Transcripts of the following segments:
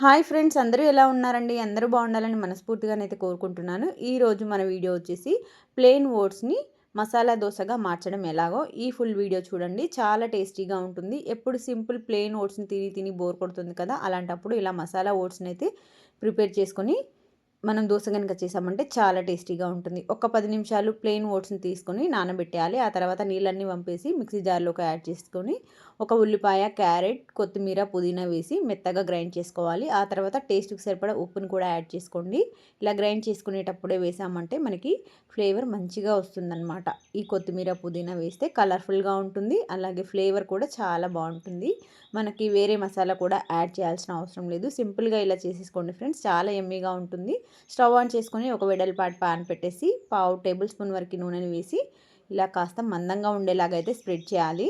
Hi friends అందరూ ఎలా ఉన్నారండి? అందరూ బాగుండాలని మనస్ఫూర్తిగానైతే కోరుకుంటున్నాను. ఈరోజు మన వీడియో వచ్చేసి ప్లెయిన్ ఓట్స్ని మసాలా దోశగా మార్చడం ఎలాగో. ఈ ఫుల్ వీడియో చూడండి చాలా టేస్టీగా ఉంటుంది. ఎప్పుడు సింపుల్ ప్లెయిన్ ఓట్స్ని తిని తిని బోర్ కొడుతుంది కదా అలాంటప్పుడు ఇలా మసాలా ఓట్స్ని అయితే ప్రిపేర్ చేసుకొని మనం దోశ కనుక చేసామంటే చాలా టేస్టీగా ఉంటుంది. ఒక పది నిమిషాలు ప్లెయిన్ ఓట్స్ని తీసుకొని నానబెట్టేయాలి. ఆ తర్వాత నీళ్ళన్నీ పంపేసి మిక్సీ జార్లోకి యాడ్ చేసుకొని ఒక ఉల్లిపాయ క్యారెట్ కొత్తిమీర పుదీనా వేసి మెత్తగా గ్రైండ్ చేసుకోవాలి. ఆ తర్వాత టేస్ట్కి సరిపడా ఉప్పుని కూడా యాడ్ చేసుకోండి. ఇలా గ్రైండ్ చేసుకునేటప్పుడే వేసామంటే మనకి ఫ్లేవర్ మంచిగా వస్తుందన్నమాట. ఈ కొత్తిమీర పుదీనా వేస్తే కలర్ఫుల్గా ఉంటుంది. అలాగే ఫ్లేవర్ కూడా చాలా బాగుంటుంది. మనకి వేరే మసాలా కూడా యాడ్ చేయాల్సిన అవసరం లేదు. సింపుల్గా ఇలా చేసేసుకోండి ఫ్రెండ్స్. చాలా ఎమ్మీగా ఉంటుంది. స్టవ్ ఆన్ చేసుకొని ఒక వెడల్పాటి పాన్ పెట్టేసి పావు టేబుల్ స్పూన్ వరకు నూనెని వేసి ఇలా కాస్త మందంగా ఉండేలాగా అయితే స్ప్రెడ్ చేయాలి.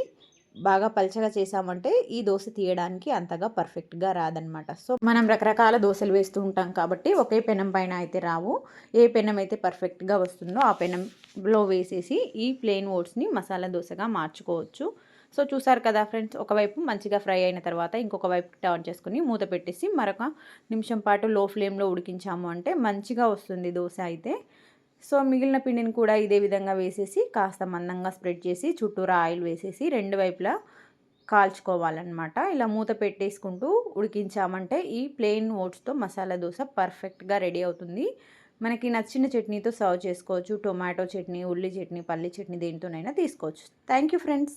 బాగా పలచగా చేసామంటే ఈ దోశ తీయడానికి అంతగా పర్ఫెక్ట్గా రాదనమాట సో మనం రకరకాల దోశలు వేస్తూ ఉంటాం కాబట్టి ఒకే పెనం పైన అయితే రావు. ఏ పెనం అయితే పర్ఫెక్ట్గా వస్తుందో ఆ పెనంలో వేసేసి ఈ ప్లెయిన్ ఓట్స్ని మసాలా దోశగా మార్చుకోవచ్చు. సో చూసారు కదా ఫ్రెండ్స్ ఒకవైపు మంచిగా ఫ్రై అయిన తర్వాత ఇంకొక వైపు టర్న్ చేసుకుని మూత పెట్టేసి మరొక నిమిషం పాటు లో ఫ్లేమ్లో ఉడికించాము అంటే మంచిగా వస్తుంది దోశ అయితే. సో మిగిలిన పిండిని కూడా ఇదే విధంగా వేసేసి కాస్త మందంగా స్ప్రెడ్ చేసి చుట్టూరా ఆయిల్ వేసేసి రెండు వైపులా కాల్చుకోవాలన్నమాట. ఇలా మూత పెట్టేసుకుంటూ ఉడికించామంటే ఈ ప్లెయిన్ ఓట్స్తో మసాలా దోశ పర్ఫెక్ట్గా రెడీ అవుతుంది. మనకి నచ్చిన చట్నీతో సర్వ్ చేసుకోవచ్చు. టొమాటో చట్నీ ఉల్లి చట్నీ పల్లి చట్నీ దేనితోనైనా తీసుకోవచ్చు. Thank you friends